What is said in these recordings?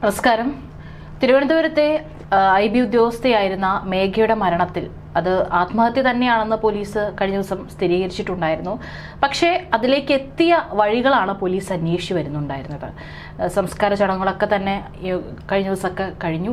നമസ്കാരം. തിരുവനന്തപുരത്തെ I B ഉദ്യോഗസ്ഥയായിരുന്ന മേഘയുടെ മരണത്തിൽ അത് ആത്മഹത്യ തന്നെയാണെന്ന് പോലീസ് കഴിഞ്ഞ ദിവസം സ്ഥിരീകരിച്ചിട്ടുണ്ടായിരുന്നു. പക്ഷേ അതിലേക്ക് എത്തിയ വഴികളാണ് പോലീസ് അന്വേഷിച്ചു വരുന്നുണ്ടായിരുന്നത്. സംസ്കാര ചടങ്ങുകളൊക്കെ തന്നെ കഴിഞ്ഞ ദിവസമൊക്കെ കഴിഞ്ഞു.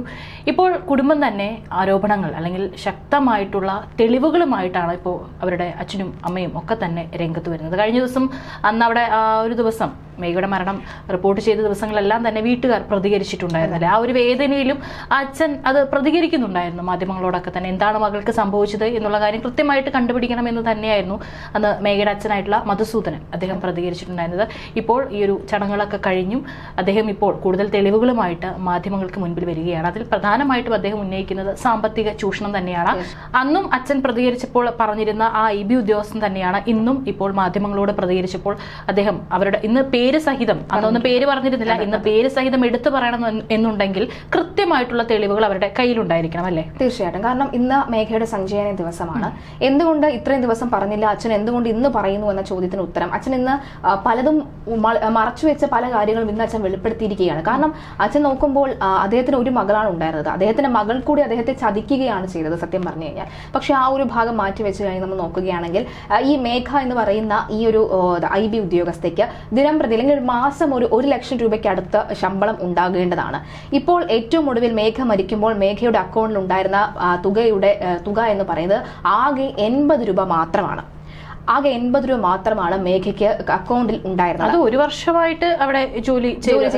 ഇപ്പോൾ കുടുംബം തന്നെ ആരോപണങ്ങൾ അല്ലെങ്കിൽ ശക്തമായിട്ടുള്ള തെളിവുകളുമായിട്ടാണ് ഇപ്പോൾ അവരുടെ അച്ഛനും അമ്മയും ഒക്കെ തന്നെ രംഗത്ത് വരുന്നത്. കഴിഞ്ഞ ദിവസം അന്ന് അവിടെ ആ ഒരു ദിവസം മേഘയുടെ മരണം റിപ്പോർട്ട് ചെയ്ത ദിവസങ്ങളെല്ലാം തന്നെ വീട്ടുകാർ പ്രതികരിച്ചിട്ടുണ്ടായിരുന്നില്ല? ആ ഒരു വേദനയിലും അച്ഛൻ അത് പ്രതികരിക്കുന്നുണ്ടായിരുന്നു മാധ്യമങ്ങളോടൊക്കെ തന്നെ. എന്താണ് മകൾക്ക് സംഭവിച്ചത് എന്നുള്ള കാര്യം കൃത്യമായിട്ട് കണ്ടുപിടിക്കണം എന്ന് തന്നെയായിരുന്നു അന്ന് മേഘയുടെ അച്ഛനായിട്ടുള്ള മധുസൂദനൻ അദ്ദേഹം പ്രതികരിച്ചിട്ടുണ്ടായിരുന്നത്. ഇപ്പോൾ ഈ ഒരു ചടങ്ങുകളൊക്കെ കഴിഞ്ഞു അദ്ദേഹം ഇപ്പോൾ കൂടുതൽ തെളിവുകളുമായിട്ട് മാധ്യമങ്ങൾക്ക് മുൻപിൽ വരികയാണ്. അതിൽ പ്രധാനമായിട്ടും അദ്ദേഹം ഉന്നയിക്കുന്നത് സാമ്പത്തിക ചൂഷണം തന്നെയാണ്. അന്നും അച്ഛൻ പ്രതികരിച്ചപ്പോൾ പറഞ്ഞിരുന്ന ആ ഇ ബി ഉദ്യോഗസ്ഥൻ തന്നെയാണ് ഇന്നും ഇപ്പോൾ മാധ്യമങ്ങളോട് പ്രതികരിച്ചപ്പോൾ അദ്ദേഹം അവരുടെ ഇന്ന് പേര് സഹിതം അന്നൊന്നും പേര് പറഞ്ഞിരുന്നില്ല ഇന്ന് പേര് സഹിതം എടുത്തു പറയണം എന്നുണ്ടെങ്കിൽ കൃത്യമായിട്ടുള്ള തെളിവുകൾ അവരുടെ കയ്യിലുണ്ടായിരിക്കണം അല്ലേ? തീർച്ചയായിട്ടും. കാരണം ഇന്ന് മേഘയുടെ സഞ്ചയന ദിവസമാണ്. എന്തുകൊണ്ട് ഇത്രയും ദിവസം പറഞ്ഞില്ല? അച്ഛൻ എന്തുകൊണ്ട് ഇന്ന് പറയുന്നു എന്ന ചോദ്യത്തിന് ഉത്തരം? അച്ഛൻ ഇന്ന് പലതും മറച്ചുവെച്ച മറച്ചു വെച്ച പല കാര്യങ്ങളും ഇന്ന് അച്ഛൻ വെളിപ്പെടുത്തിയിരിക്കുകയാണ്. കാരണം അച്ഛൻ നോക്കുമ്പോൾ അദ്ദേഹത്തിന് ഒരു മകളാണ് ഉണ്ടായിരുന്നത്. അദ്ദേഹത്തിന്റെ മകൾ കൂടി അദ്ദേഹത്തെ ചതിക്കുകയാണ് ചെയ്തത് സത്യം പറഞ്ഞു കഴിഞ്ഞാൽ. പക്ഷെ ആ ഒരു ഭാഗം മാറ്റി വെച്ച് കഴിഞ്ഞ് നമ്മൾ നോക്കുകയാണെങ്കിൽ ഈ മേഘ എന്ന് പറയുന്ന ഈ ഒരു ഐ ബി ഉദ്യോഗസ്ഥയ്ക്ക് ദിനം പ്രതി അല്ലെങ്കിൽ ഒരു മാസം ഒരു ഒരു ലക്ഷം രൂപയ്ക്ക് അടുത്ത് ശമ്പളം ഉണ്ടാകേണ്ടതാണ്. ഇപ്പോൾ ഏറ്റവും ഒടുവിൽ മേഘ മരിക്കുമ്പോൾ മേഘയുടെ അക്കൗണ്ടിൽ ഉണ്ടായിരുന്ന തുകയുടെ തുക എന്ന് പറയുന്നത് ആകെ എൺപത് രൂപ മാത്രമാണ്. ആകെ എൺപത് രൂപ മാത്രമാണ് മേഘയ്ക്ക് അക്കൗണ്ടിൽ ഉണ്ടായിരുന്നത്. അത് ഒരു വർഷമായിട്ട് അവിടെ ജോലി ജോലി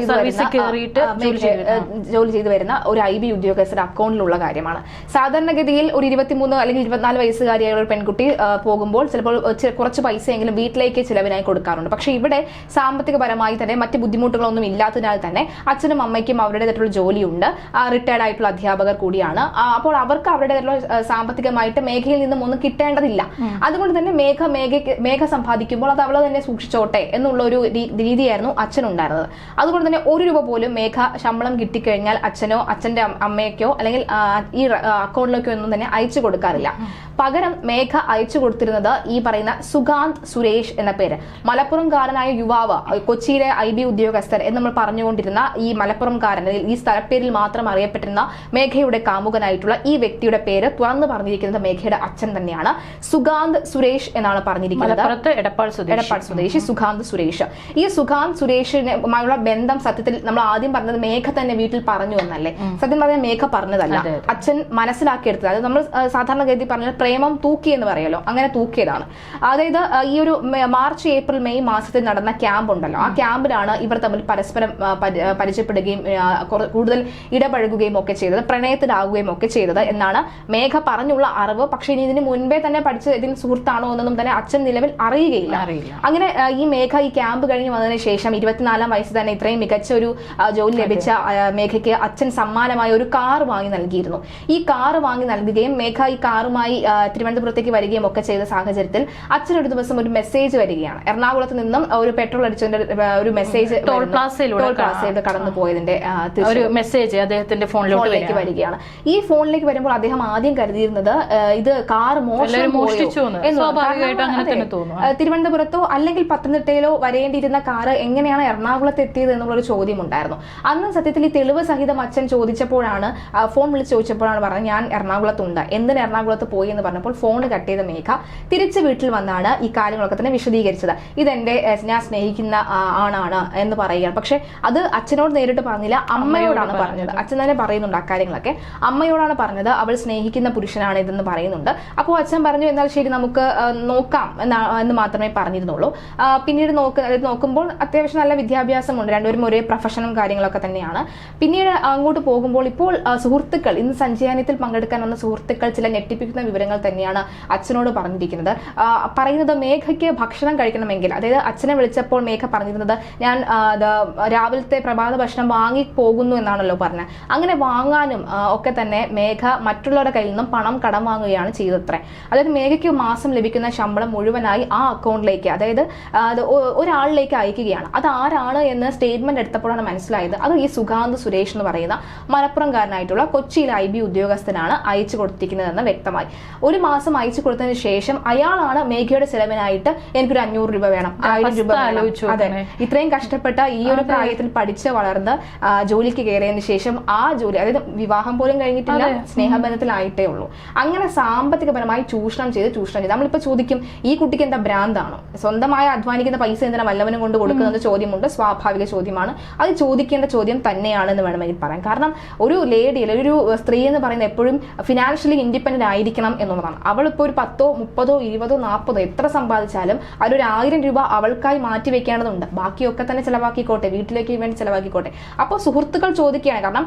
ജോലി ചെയ്ത് വരുന്ന ഒരു ഐ ബി ഉദ്യോഗസ്ഥരുടെ അക്കൗണ്ടിലുള്ള കാര്യമാണ്. സാധാരണഗതിയിൽ ഒരു ഇരുപത്തിമൂന്ന് അല്ലെങ്കിൽ ഇരുപത്തിനാല് വയസ്സുകാരിയായ ഒരു പെൺകുട്ടി പോകുമ്പോൾ ചിലപ്പോൾ കുറച്ച് പൈസയെങ്കിലും വീട്ടിലേക്ക് ചിലവിനായി കൊടുക്കാറുണ്ട്. പക്ഷെ ഇവിടെ സാമ്പത്തികപരമായി തന്നെ മറ്റ് ബുദ്ധിമുട്ടുകളൊന്നും ഇല്ലാത്തതിനാൽ തന്നെ അച്ഛനും അമ്മയ്ക്കും അവരുടേതായിട്ടുള്ള ജോലിയുണ്ട്. റിട്ടയർഡ് ആയിട്ടുള്ള അധ്യാപകർ കൂടിയാണ്. അപ്പോൾ അവർക്ക് അവരുടേതായിട്ടുള്ള സാമ്പത്തികമായിട്ട് മേഘയിൽ നിന്നും ഒന്നും കിട്ടേണ്ടതില്ല. അതുകൊണ്ട് തന്നെ മേഘ മേഘയ്ക്ക് മേഘ സമ്പാദിക്കുമ്പോൾ അത് അവളെ തന്നെ സൂക്ഷിച്ചോട്ടെ എന്നുള്ള ഒരു രീതിയായിരുന്നു അച്ഛൻ ഉണ്ടായിരുന്നത് അതുകൊണ്ട് തന്നെ ഒരു രൂപ പോലും മേഘ ശമ്പളം കിട്ടിക്കഴിഞ്ഞാൽ അച്ഛനോ അച്ഛന്റെ അമ്മയ്ക്കോ അല്ലെങ്കിൽ ഈ അക്കൗണ്ടിലേക്കോ ഒന്നും തന്നെ അയച്ചു കൊടുക്കാറില്ല. പകരം മേഘ അയച്ചു കൊടുത്തിരുന്നത് ഈ പറയുന്ന സുഗാന്ത് സുരേഷ് എന്ന പേര്. മലപ്പുറംകാരനായ യുവാവ് കൊച്ചിയിലെ ഐ ബി ഉദ്യോഗസ്ഥർ എന്ന് നമ്മൾ പറഞ്ഞുകൊണ്ടിരുന്ന ഈ മലപ്പുറംകാരൻ ഈ സ്ഥലപ്പേരിൽ മാത്രം അറിയപ്പെട്ടിരുന്ന മേഘയുടെ കാമുകനായിട്ടുള്ള ഈ വ്യക്തിയുടെ പേര് തുറന്നു പറഞ്ഞിരിക്കുന്നത് മേഘയുടെ അച്ഛൻ തന്നെയാണ്. സുഗാന്ത് സുരേഷ് എന്നാണ് പറഞ്ഞിരിക്കുന്നത് എടപ്പാൾ സ്വദേശി സുഖാന്ത് സുരേഷ്. ഈ സുഖാന്ത് സുരേഷിനുമായുള്ള ബന്ധം സത്യത്തിൽ നമ്മൾ ആദ്യം പറഞ്ഞത് മേഘ തന്നെ വീട്ടിൽ പറഞ്ഞു എന്നല്ലേ? സത്യം പറഞ്ഞാൽ മേഘ പറഞ്ഞതല്ല. അച്ഛൻ മനസ്സിലാക്കിയെടുത്തത്. അത് നമ്മൾ സാധാരണ സാധാരണഗതി പറഞ്ഞാൽ പ്രേമം തൂക്കി എന്ന് പറയല്ലോ അങ്ങനെ തൂക്കിയതാണ്. അതായത് ഈ ഒരു മാർച്ച് ഏപ്രിൽ മെയ് മാസത്തിൽ നടന്ന ക്യാമ്പ് ഉണ്ടല്ലോ. ആ ക്യാമ്പിലാണ് ഇവർ തമ്മിൽ പരസ്പരം പരിചയപ്പെടുകയും കൂടുതൽ ഇടപഴകുകയും ഒക്കെ ചെയ്തത് പ്രണയത്തിലാകുകയും ഒക്കെ ചെയ്തത് എന്നാണ് മേഘ പറഞ്ഞുള്ള അറിവ്. പക്ഷേ ഇനി ഇതിന് മുൻപേ തന്നെ പഠിച്ച ഇതിന് സുഹൃത്താണോ എന്നൊന്നും തന്നെ അച്ഛൻ നിലവിൽ അറിയുകയില്ല. അങ്ങനെ ഈ മേഘ ഈ ക്യാമ്പ് കഴിഞ്ഞ് വന്നതിന് ശേഷം ഇരുപത്തിനാലാം വയസ്സ് തന്നെ ഇത്രയും മികച്ച ഒരു ജോലി ലഭിച്ച മേഘയ്ക്ക് അച്ഛൻ സമ്മാനമായ ഒരു കാർ വാങ്ങി നൽകിയിരുന്നു. ഈ കാർ വാങ്ങി നൽകുകയും മേഘ ഈ കാറുമായി തിരുവനന്തപുരത്തേക്ക് വരികയും ഒക്കെ ചെയ്ത സാഹചര്യത്തിൽ അച്ഛൻ ഒരു ദിവസം ഒരു മെസ്സേജ് വരികയാണ്. എറണാകുളത്ത് നിന്നും ഒരു പെട്രോൾ അടിച്ചതിന്റെ ഒരു മെസ്സേജ് ടോൾ പ്ലാസയിലൂടെ കടന്നു പോയതിന്റെ ഒരു മെസ്സേജ് അദ്ദേഹത്തിന്റെ ഫോണിലേക്ക് വരികയാണ്. ഈ ഫോണിലേക്ക് വരുമ്പോൾ അദ്ദേഹം ആദ്യം കരുതിയിരുന്നത് ഇത് കാർ മോഷണം മോഷ്ടിച്ചു എന്ന്. സ്വാഭാവികമായിട്ടും അങ്ങനെ തന്നെ തോന്നുന്നു. തിരുവനന്തപുരത്തോ അല്ലെങ്കിൽ പത്തനംതിട്ടയിലോ വരേണ്ടിയിരുന്ന കാറ് എങ്ങനെയാണ് എറണാകുളത്ത് എത്തിയത് എന്നുള്ളൊരു ചോദ്യം ഉണ്ടായിരുന്നു അന്ന് സത്യത്തിൽ ഈ തെളിവ് സഹിതം അച്ഛൻ ചോദിച്ചപ്പോഴാണ് ഫോൺ വിളിച്ച് ചോദിച്ചപ്പോഴാണ് പറഞ്ഞത് ഞാൻ എറണാകുളത്തുണ്ട്. എന്തിന് എറണാകുളത്ത് പോയി? എന്ന് പറഞ്ഞപ്പോൾ ഫോൺ കട്ട് ചെയ്ത മേഘ. തിരിച്ച് വീട്ടിൽ വന്നാണ് ഈ കാര്യങ്ങളൊക്കെ തന്നെ വിശദീകരിച്ചത്. ഇതെന്റെ ഞാൻ സ്നേഹിക്കുന്ന ആണാണ് എന്ന് പറയുകയാണ്. പക്ഷെ അത് അച്ഛനോട് നേരിട്ട് പറഞ്ഞില്ല അമ്മയോടാണ് പറഞ്ഞത്. അച്ഛൻ തന്നെ പറയുന്നുണ്ട് അക്കാര്യങ്ങളൊക്കെ അമ്മയോടാണ് പറഞ്ഞത് അവൾ സ്നേഹിക്കുന്ന പുരുഷനാണ് ഇതെന്ന് പറയുന്നുണ്ട്. അപ്പോൾ അച്ഛൻ പറഞ്ഞു എന്നാൽ ശരി നമുക്ക് ആ, നോക്കാം എന്നാ എന്ന് മാത്രമേ പറഞ്ഞിരുന്നുള്ളൂ. പിന്നീട് നോക്ക് നോക്കുമ്പോൾ അത്യാവശ്യം നല്ല വിദ്യാഭ്യാസമുണ്ട്. രണ്ടുപേരും ഒരേ പ്രൊഫഷനും കാര്യങ്ങളൊക്കെ തന്നെയാണ്. പിന്നീട് അങ്ങോട്ട് പോകുമ്പോൾ ഇപ്പോൾ സുഹൃത്തുക്കൾ ഇന്ന് സഞ്ചയാനത്തിൽ പങ്കെടുക്കാൻ വന്ന സുഹൃത്തുക്കൾ ചില ഞെട്ടിപ്പിക്കുന്ന വിവരങ്ങൾ തന്നെയാണ് അച്ഛനോട് പറഞ്ഞിരിക്കുന്നത്. പറയുന്നത് മേഘയ്ക്ക് ഭക്ഷണം കഴിക്കണമെങ്കിൽ അതായത് അച്ഛനെ വിളിച്ചപ്പോൾ മേഘ പറഞ്ഞിരുന്നത് ഞാൻ രാവിലത്തെ പ്രഭാത ഭക്ഷണം വാങ്ങി പോകുന്നു എന്നാണല്ലോ പറഞ്ഞത്. അങ്ങനെ വാങ്ങാനും ഒക്കെ തന്നെ മേഘ മറ്റുള്ളവരുടെ കയ്യിൽ നിന്നും പണം കടം വാങ്ങുകയാണ് ചെയ്തത്രേ. അതായത് മേഘയ്ക്ക് മാസം ലഭിക്കുന്ന ശമ്പളം മുഴുവനായി ആ അക്കൗണ്ടിലേക്ക് അതായത് അത് ഒരാളിലേക്ക് അയക്കുകയാണ്. അത് ആരാണ് എന്ന് സ്റ്റേറ്റ്മെന്റ് എടുത്തപ്പോഴാണ് മനസ്സിലായത്. അത് ഈ സുഗാന്ത് സുരേഷ് എന്ന് പറയുന്ന മലപ്പുറംകാരനായിട്ടുള്ള കൊച്ചിയിലെ ഐ ബി ഉദ്യോഗസ്ഥനാണ് അയച്ചു കൊടുത്തിരിക്കുന്നതെന്ന് വ്യക്തമായി. ഒരു മാസം അയച്ചു കൊടുത്തതിന് ശേഷം അയാളാണ് മേഘയുടെ ചെലവിനായിട്ട് എനിക്കൊരു അഞ്ഞൂറ് രൂപ വേണം. ആയിരം രൂപ അതെ. ഇത്രയും കഷ്ടപ്പെട്ട ഈ ഒരു പ്രായത്തിൽ പഠിച്ച് വളർന്ന് ജോലിക്ക് കയറിയതിന് ശേഷം ആ ജോലി അതായത് വിവാഹം പോലും കഴിഞ്ഞിട്ടില്ല സ്നേഹബന്ധത്തിലായിട്ടേ ഉള്ളൂ. അങ്ങനെ സാമ്പത്തികപരമായി ചൂഷണം ചെയ്ത് ചൂഷണം ചെയ്ത്. നമ്മളിപ്പോ ചോദിക്കും ഈ കുട്ടിക്ക് എന്താ ഭ്രാന്താണോ? സ്വന്തമായി അധ്വാനിക്കുന്ന പൈസ എന്തിനാ വല്ലവനും കൊണ്ട് കൊടുക്കുന്നത് ചോദ്യമുണ്ട്. സ്വാഭാവിക ചോദ്യമാണ്. അത് ചോദിക്കേണ്ട ചോദ്യം തന്നെയാണെന്ന് വേണമെങ്കിൽ പറയാം കാരണം ഒരു ലേഡി അല്ലെങ്കിൽ ഒരു സ്ത്രീ എന്ന് പറയുന്നത് എപ്പോഴും ഫിനാൻഷ്യലി ഇൻഡിപെൻഡന്റ് ആയിരിക്കണം എന്നുള്ളതാണ്. അവളിപ്പോൾ ഒരു പത്തോ മുപ്പതോ ഇരുപതോ നാൽപ്പതോ എത്ര സമ്പാദിച്ചാലും അതിലൊരു ആയിരം രൂപ അവൾക്കായി മാറ്റി വെക്കേണ്ടതുണ്ട്. ബാക്കിയൊക്കെ തന്നെ ചിലവാക്കിക്കോട്ടെ വീട്ടിലേക്ക് വേണ്ടി ചിലവാക്കിക്കോട്ടെ. അപ്പോൾ സുഹൃത്തുക്കൾ ചോദിക്കുകയാണ്. കാരണം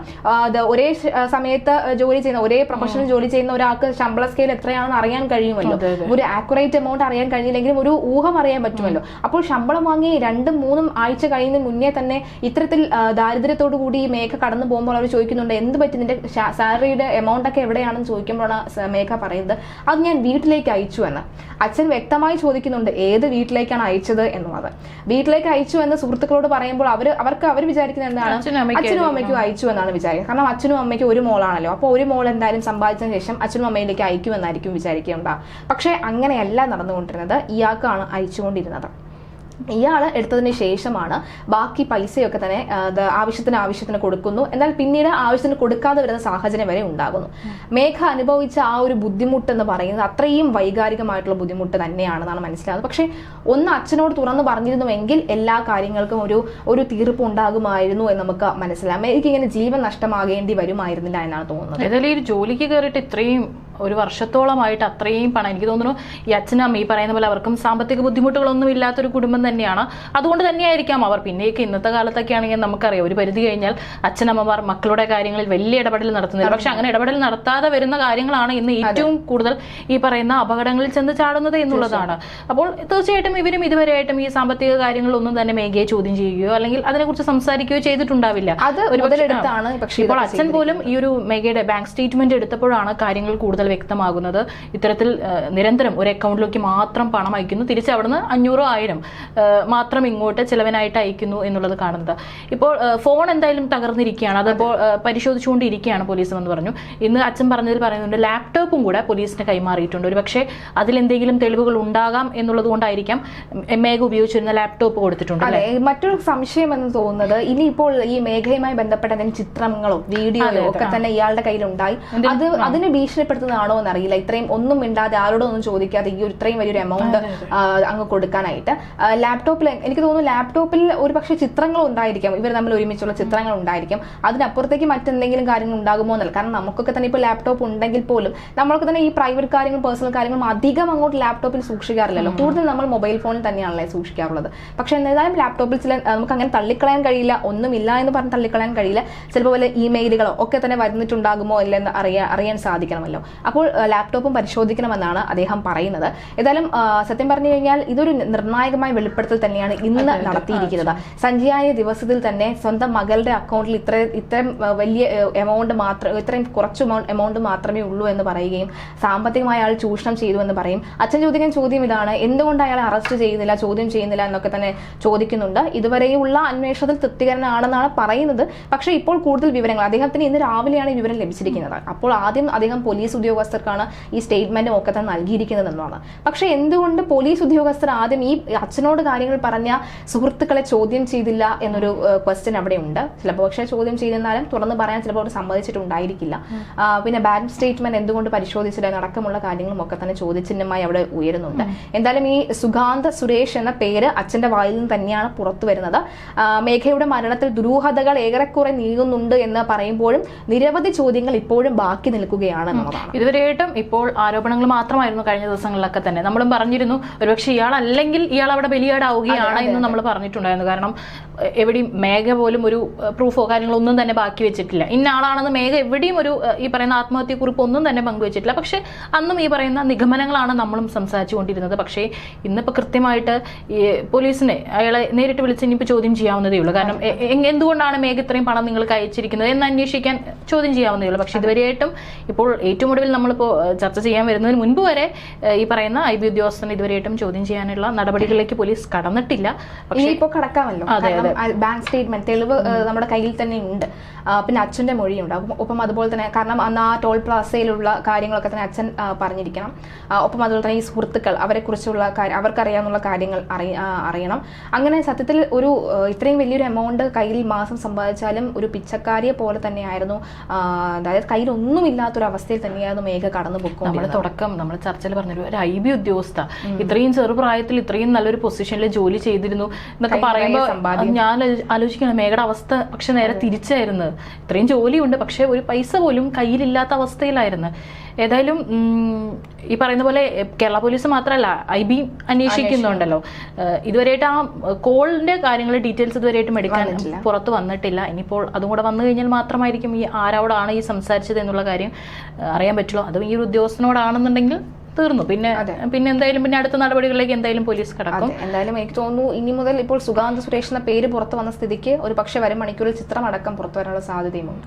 ഒരേ സമയത്ത് ജോലി ചെയ്യുന്ന ഒരേ പ്രൊഫഷണൽ ജോലി ചെയ്യുന്ന ഒരാൾക്ക് ശമ്പള സ്കെയിൽ എത്രയാണെന്ന് അറിയാൻ കഴിയുമല്ലോ. ഒരു ആക്യുറേറ്റ് എമൗണ്ട് അറിയാൻ കഴിഞ്ഞില്ലെങ്കിലും ഒരു ഊഹം അറിയാൻ പറ്റുമല്ലോ. അപ്പോൾ ശമ്പളം വാങ്ങി രണ്ടും മൂന്നും ആഴ്ച കഴിയുന്ന മുന്നേ തന്നെ ഇത്തരത്തിൽ ദാരിദ്ര്യത്തോടു കൂടി ഈ മേഘ കടന്നു പോകുമ്പോൾ അവർ ചോദിക്കുന്നുണ്ട് എന്ത് പറ്റി? നിന്റെ സാലറിയുടെ എമൗണ്ട് ഒക്കെ എവിടെയാണെന്ന് ചോദിക്കുമ്പോഴാണ് മേഘ പറയുന്നത്? അത് ഞാൻ വീട്ടിലേക്ക് അയച്ചു എന്ന്. അച്ഛൻ വ്യക്തമായി ചോദിക്കുന്നുണ്ട് ഏത് വീട്ടിലേക്കാണ് അയച്ചത്? എന്നുള്ളത്. വീട്ടിലേക്ക് അയച്ചു എന്ന് സുഹൃത്തുക്കളോട് പറയുമ്പോൾ അവർ അവർക്ക് അവർ വിചാരിക്കുന്നത് എന്താണ്? അച്ഛനും അമ്മയ്ക്കും അയച്ചു എന്നാണ് വിചാരിക്കുന്നത്. കാരണം അച്ഛനും അമ്മയ്ക്കും ഒരു മോളാണല്ലോ. അപ്പോൾ ഒരു മോൾ എന്തായാലും സമ്പാദിച്ചതിന് ശേഷം അച്ഛനും അമ്മയിലേക്ക് അയക്കുമെന്നായിരിക്കും വിചാരിക്കേണ്ട. പക്ഷേ അങ്ങനെയല്ല നടന്നുകൊണ്ടിരുന്നത് ഇയാൾക്കാണ് അയച്ചുകൊണ്ടിരുന്നത്. ഇയാൾ എടുത്തതിന് ശേഷമാണ് ബാക്കി പൈസയൊക്കെ തന്നെ ആവശ്യത്തിന് ആവശ്യത്തിന് കൊടുക്കുന്നു. എന്നാൽ പിന്നീട് ആവശ്യത്തിന് കൊടുക്കാതെ വരുന്ന സാഹചര്യം വരെ ഉണ്ടാകുന്നു. മേഘ അനുഭവിച്ച ആ ഒരു ബുദ്ധിമുട്ട് എന്ന് പറയുന്നത് അത്രയും വൈകാരികമായിട്ടുള്ള ബുദ്ധിമുട്ട് തന്നെയാണെന്നാണ് മനസ്സിലാകുന്നത്. പക്ഷേ ഒന്ന് അച്ഛനോട് തുറന്നു പറഞ്ഞിരുന്നുവെങ്കിൽ എല്ലാ കാര്യങ്ങൾക്കും ഒരു ഒരു തീർപ്പ് ഉണ്ടാകുമായിരുന്നു എന്ന് നമുക്ക് മനസ്സിലാക്കാം മേഘയ്ക്ക് ഇങ്ങനെ ജീവൻ നഷ്ടമാകേണ്ടി വരുമായിരുന്നില്ല എന്നാണ് തോന്നുന്നത്. ഏതായാലും ഈ ജോലിക്ക് കയറിയിട്ട് ഇത്രയും ഒരു വർഷത്തോളമായിട്ട് അത്രയും പണം. എനിക്ക് തോന്നുന്നു ഈ അച്ഛനും ഈ പറയുന്ന പോലെ അവർക്കും സാമ്പത്തിക ബുദ്ധിമുട്ടുകളൊന്നും ഇല്ലാത്തൊരു കുടുംബം തന്നെയാണ്. അതുകൊണ്ട് തന്നെയായിരിക്കാം അവർ. പിന്നെയൊക്കെ ഇന്നത്തെ കാലത്തൊക്കെ ആണെങ്കിൽ നമുക്കറിയാം ഒരു പരിധി കഴിഞ്ഞാൽ അച്ഛനമ്മമാർ മക്കളുടെ കാര്യങ്ങളിൽ വലിയ ഇടപെടൽ നടത്തുന്നില്ല. പക്ഷെ അങ്ങനെ ഇടപെടൽ നടത്താതെ വരുന്ന കാര്യങ്ങളാണ് ഇന്ന് ഏറ്റവും കൂടുതൽ ഈ പറയുന്ന അപകടങ്ങളിൽ ചെന്ന് ചാടുന്നത് എന്നുള്ളതാണ്. അപ്പോൾ തീർച്ചയായിട്ടും ഇവരും ഇതുവരെയായിട്ടും ഈ സാമ്പത്തിക കാര്യങ്ങളൊന്നും തന്നെ മേഘയെ ചോദ്യം ചെയ്യുകയോ അല്ലെങ്കിൽ അതിനെക്കുറിച്ച് സംസാരിക്കുകയോ ചെയ്തിട്ടുണ്ടാവില്ല. അത് മുതലെടുത്താണ് പക്ഷേ ഇപ്പോൾ അച്ഛൻ പോലും ഈ ഒരു മേഘയുടെ ബാങ്ക് സ്റ്റേറ്റ്മെന്റ് എടുത്തപ്പോഴാണ് കാര്യങ്ങൾ കൂടുതൽ വ്യക്തമാകുന്നത്. ഇത്തരത്തിൽ നിരന്തരം ഒരു അക്കൗണ്ടിലേക്ക് മാത്രം പണം അയക്കുന്നു. തിരിച്ച് അവിടുന്ന് അഞ്ഞൂറോ ആയിരം മാത്രം ഇങ്ങോട്ട് ചിലവനായിട്ട് അയക്കുന്നു എന്നുള്ളത് കാണുന്നത്. ഇപ്പോൾ ഫോൺ എന്തായാലും തകർന്നിരിക്കുകയാണ്. അതപ്പോൾ പരിശോധിച്ചുകൊണ്ടിരിക്കുകയാണ് പോലീസ് എന്ന് പറഞ്ഞു. ഇന്ന് അച്ഛൻ പറഞ്ഞതിൽ പറയുന്നുണ്ട് ലാപ്ടോപ്പും കൂടെ പോലീസിന് കൈമാറിയിട്ടുണ്ട്. ഒരു പക്ഷേ അതിലെന്തെങ്കിലും തെളിവുകൾ ഉണ്ടാകാം എന്നുള്ളത് കൊണ്ടായിരിക്കാം മേഘ ഉപയോഗിച്ചിരുന്ന ലാപ്ടോപ്പ് കൊടുത്തിട്ടുണ്ട് അതെ മറ്റൊരു സംശയം എന്ന് തോന്നുന്നത് ഇനിയിപ്പോൾ ഈ മേഖലയുമായി ബന്ധപ്പെട്ട ചിത്രങ്ങളോ വീഡിയോയോ ഒക്കെ തന്നെ ഇയാളുടെ കയ്യിലുണ്ടായി. അത് അതിനെ ഭീഷണിപ്പെടുത്തുന്നതാണോ എന്നറിയില്ല. ഇത്രയും ഒന്നും മിണ്ടാതെ ആരോടും ഒന്നും ചോദിക്കാതെ ഈ ഒരു ഇത്രയും വലിയൊരു എമൗണ്ട് അങ്ങ് കൊടുക്കാനായിട്ട്. ലാപ്ടോപ്പിൽ എനിക്ക് തോന്നുന്നു ലാപ്ടോപ്പിൽ ഒരു പക്ഷേ ചിത്രങ്ങൾ ഉണ്ടായിരിക്കാം. ഇവർ തമ്മിൽ ഒരുമിച്ചുള്ള ചിത്രങ്ങൾ ഉണ്ടായിരിക്കും. അതിനപ്പുറത്തേക്ക് മറ്റെന്തെങ്കിലും കാര്യങ്ങൾ ഉണ്ടാകുമോ എന്നല്ല. കാരണം നമുക്കൊക്കെ തന്നെ ഇപ്പോൾ ലാപ്ടോപ്പ് ഉണ്ടെങ്കിൽ പോലും നമ്മൾക്ക് തന്നെ ഈ പ്രൈവറ്റ് കാര്യങ്ങളും പേഴ്സണൽ കാര്യങ്ങളും അധികം അങ്ങോട്ട് ലാപ്ടോപ്പിൽ സൂക്ഷിക്കാറില്ലല്ലോ. കൂടുതൽ നമ്മൾ മൊബൈൽ ഫോണിൽ തന്നെയാണല്ലേ സൂക്ഷിക്കാറുള്ളത്. പക്ഷെ എന്തായാലും ലാപ്ടോപ്പിൽ ചില നമുക്ക് അങ്ങനെ തള്ളിക്കളയാൻ കഴിയില്ല. ഒന്നുമില്ല എന്ന് പറഞ്ഞ് തള്ളിക്കളയാൻ കഴിയില്ല. ചിലപ്പോൾ വല്ല ഇമെയിലുകളോ ഒക്കെ തന്നെ വരുന്നിട്ടുണ്ടാകുമോ ഇല്ലെന്ന് അറിയാൻ അറിയാൻ സാധിക്കണമല്ലോ. അപ്പോൾ ലാപ്ടോപ്പും പരിശോധിക്കണമെന്നാണ് അദ്ദേഹം പറയുന്നത്. ഏതായാലും സത്യം പറഞ്ഞു കഴിഞ്ഞാൽ ഇതൊരു നിർണായകമായ വെളിപ്പെടുത്തൽ തന്നെയാണ് ഇന്ന് നടത്തിയിരിക്കുന്നത്. സഞ്ജയായ ദിവസത്തിൽ തന്നെ സ്വന്തം മകളുടെ അക്കൗണ്ടിൽ ഇത്ര ഇത്രയും വലിയ എമൗണ്ട് മാത്രം ഇത്രയും കുറച്ച് എമൗണ്ട് മാത്രമേ ഉള്ളൂ എന്ന് പറയുകയും സാമ്പത്തികമായി അയാൾ ചൂഷണം ചെയ്തു എന്ന് പറയും. അച്ഛൻ ചോദിക്കുന്ന ചോദ്യം ഇതാണ് എന്തുകൊണ്ട് അയാൾ അറസ്റ്റ് ചെയ്യുന്നില്ല ചോദ്യം ചെയ്യുന്നില്ല എന്നൊക്കെ തന്നെ ചോദിക്കുന്നുണ്ട്. ഇതുവരെയുള്ള അന്വേഷണത്തിൽ തൃപ്തികരനാണെന്നാണ് പറയുന്നത്. പക്ഷേ ഇപ്പോൾ കൂടുതൽ വിവരങ്ങൾ അദ്ദേഹത്തിന് ഇന്ന് രാവിലെയാണ് ഈ വിവരം ലഭിച്ചിരിക്കുന്നത്. അപ്പോൾ ആദ്യം അദ്ദേഹം പോലീസ് ഉദ്യോഗസ്ഥർക്കാണ് ഈ സ്റ്റേറ്റ്മെന്റും ഒക്കെ തന്നെ നൽകിയിരിക്കുന്നത് പക്ഷെ പക്ഷേ എന്തുകൊണ്ട് പോലീസ് ഉദ്യോഗസ്ഥർ ആദ്യം ഈ അച്ഛനോട് കാര്യങ്ങൾ പറഞ്ഞ സുഹൃത്തുക്കളെ ചോദ്യം ചെയ്തില്ല എന്നൊരു ക്വസ്റ്റ്യൻ അവിടെ ഉണ്ട് ചിലപ്പോൾ പക്ഷേ ചോദ്യം ചെയ്തിരുന്നാലും തുറന്ന് പറയാൻ ചിലപ്പോൾ അവർ സമ്മതിച്ചിട്ടുണ്ടായിരിക്കില്ല. പിന്നെ ബാങ്ക് സ്റ്റേറ്റ്മെന്റ് എന്തുകൊണ്ട് പരിശോധിച്ചില്ല അടക്കമുള്ള കാര്യങ്ങളും ഒക്കെ തന്നെ ചോദ്യചിഹ്നമായി അവിടെ ഉയരുന്നുണ്ട്. എന്തായാലും ഈ സുഗാന്ത സുരേഷ് എന്ന പേര് അച്ഛന്റെ വായിൽ നിന്ന് തന്നെയാണ് പുറത്തു വരുന്നത്. മേഘയുടെ മരണത്തിൽ ദുരൂഹതകൾ ഏറെക്കുറെ നീങ്ങുന്നുണ്ട് എന്ന് പറയുമ്പോഴും നിരവധി ചോദ്യങ്ങൾ ഇപ്പോഴും ബാക്കി നിൽക്കുകയാണ് എന്നുള്ളതാണ്. ഇതുവരെയായിട്ടും ഇപ്പോൾ ആരോപണങ്ങൾ മാത്രമായിരുന്നു കഴിഞ്ഞ ദിവസങ്ങളിലൊക്കെ തന്നെ. നമ്മളും പറഞ്ഞിരുന്നു ഒരുപക്ഷെ ഇയാൾ അല്ലെങ്കിൽ ഇയാൾ അവിടെ ബലിയാടാവുകയാണ് എന്ന് നമ്മൾ പറഞ്ഞിട്ടുണ്ടായിരുന്നു. കാരണം എവിടെയും മേഘ പോലും ഒരു പ്രൂഫോ കാര്യങ്ങളോ ഒന്നും തന്നെ ബാക്കി വെച്ചിട്ടില്ല. ഇന്ന ആളാണെന്ന് മേഘ എവിടെയും ഒരു ഈ പറയുന്ന ആത്മഹത്യക്കുറിപ്പ് ഒന്നും തന്നെ പങ്കുവച്ചിട്ടില്ല. പക്ഷെ അന്നും ഈ പറയുന്ന നിഗമനങ്ങളാണ് നമ്മളും സംസാരിച്ചുകൊണ്ടിരുന്നത്. പക്ഷേ ഇന്നിപ്പോൾ കൃത്യമായിട്ട് ഈ പോലീസിനെ അയാളെ നേരിട്ട് വിളിച്ച് ഇനിയിപ്പോൾ ചോദ്യം ചെയ്യാവുന്നതേ ഉള്ളൂ. കാരണം എന്തുകൊണ്ടാണ് മേഘ ഇത്രയും പണം നിങ്ങൾക്ക് അയച്ചിരിക്കുന്നത് എന്ന് അന്വേഷിക്കാൻ ചോദ്യം ചെയ്യാവുന്നതേ ഉള്ളൂ. പക്ഷെ ഇതുവരെയായിട്ടും ഇപ്പോൾ ഏറ്റവും ഒടുവിൽ നിലവിൽ നമ്മളിപ്പോൾ ചർച്ച ചെയ്യാൻ വരുന്നതിന് മുൻപ് വരെ ഈ പറയുന്ന ഐ ബി ഉദ്യോഗസ്ഥൻ ഇതുവരെയായിട്ടും ചോദ്യം ചെയ്യാനുള്ള നടപടികളിലേക്ക് പോലീസ് കടന്നിട്ടില്ല. പക്ഷേ ഇനിയിപ്പോ കടക്കാമല്ലോ. ബാങ്ക് സ്റ്റേറ്റ്മെന്റ് തെളിവ് നമ്മുടെ കയ്യിൽ തന്നെ ഉണ്ട്. പിന്നെ അച്ഛന്റെ മൊഴിയുണ്ട്. ഒപ്പം അതുപോലെ തന്നെ കാരണം അന്ന് ആ ടോൾ പ്ലാസയിലുള്ള കാര്യങ്ങളൊക്കെ തന്നെ അച്ഛൻ പറഞ്ഞിരിക്കണം. ഒപ്പം അതുപോലെ തന്നെ ഈ സുഹൃത്തുക്കൾ അവരെ കുറിച്ചുള്ള അവർക്കറിയാവുന്ന കാര്യങ്ങൾ അറിയ അറിയണം. അങ്ങനെ സത്യത്തിൽ ഒരു ഇത്രയും വലിയൊരു എമൗണ്ട് കയ്യിൽ മാസം സമ്പാദിച്ചാലും ഒരു പിച്ചക്കാരിയെ പോലെ തന്നെയായിരുന്നു. അതായത് കയ്യിൽ ഒന്നുമില്ലാത്തൊരു അവസ്ഥയിൽ തന്നെയായിരുന്നു മേഘ കടന്നു നമ്മൾ പൊക്കോണ്ടിരുന്നത് തുടക്കം നമ്മൾ ചർച്ചയിൽ പറഞ്ഞൊരു ഒരു ഐ ബി ഉദ്യോഗസ്ഥ. ഇത്രയും ചെറുപ്രായത്തിൽ ഇത്രയും നല്ലൊരു പൊസിഷനിൽ ജോലി ചെയ്തിരുന്നു എന്നൊക്കെ പറയുമ്പോൾ ഞാൻ ആലോ- ആലോചിക്കണം മേഘയുടെ അവസ്ഥ പക്ഷെ നേരെ തിരിച്ചായിരുന്നു ഇത്രയും ജോലിയുണ്ട് പക്ഷെ ഒരു പൈസ പോലും കയ്യിലില്ലാത്ത അവസ്ഥയിലായിരുന്നു. ഏതായാലും ഈ പറയുന്ന പോലെ കേരള പോലീസ് മാത്രമല്ല ഐ ബി അന്വേഷിക്കുന്നുണ്ടല്ലോ. ഇതുവരെയായിട്ട് ആ കോളിന്റെ കാര്യങ്ങൾ ഡീറ്റെയിൽസ് ഇതുവരെയായിട്ടും എടുക്കാൻ പുറത്ത് വന്നിട്ടില്ല. ഇനിയിപ്പോൾ അതും കൂടെ വന്നു കഴിഞ്ഞാൽ മാത്രമായിരിക്കും ഈ ആരോടാണ് ഈ സംസാരിച്ചത് എന്നുള്ള കാര്യം അറിയാൻ പറ്റുള്ളൂ. അതും ഈ ഒരു ഉദ്യോഗസ്ഥനോടാണെന്നുണ്ടെങ്കിൽ തീർന്നു. പിന്നെ പിന്നെ എന്തായാലും പിന്നെ അടുത്ത നടപടികളിലേക്ക് എന്തായാലും പോലീസ് കടക്കും. എന്തായാലും എനിക്ക് തോന്നുന്നു ഇനി മുതൽ ഇപ്പോൾ സുഗാന്ത് സുരേഷ് എന്ന പേര് പുറത്തു വന്ന സ്ഥിതിക്ക് ഒരു പക്ഷേ വരും മണിക്കൂറിൽ ചിത്രമടക്കം പുറത്തു വരാനുള്ള സാധ്യതയുമുണ്ട്.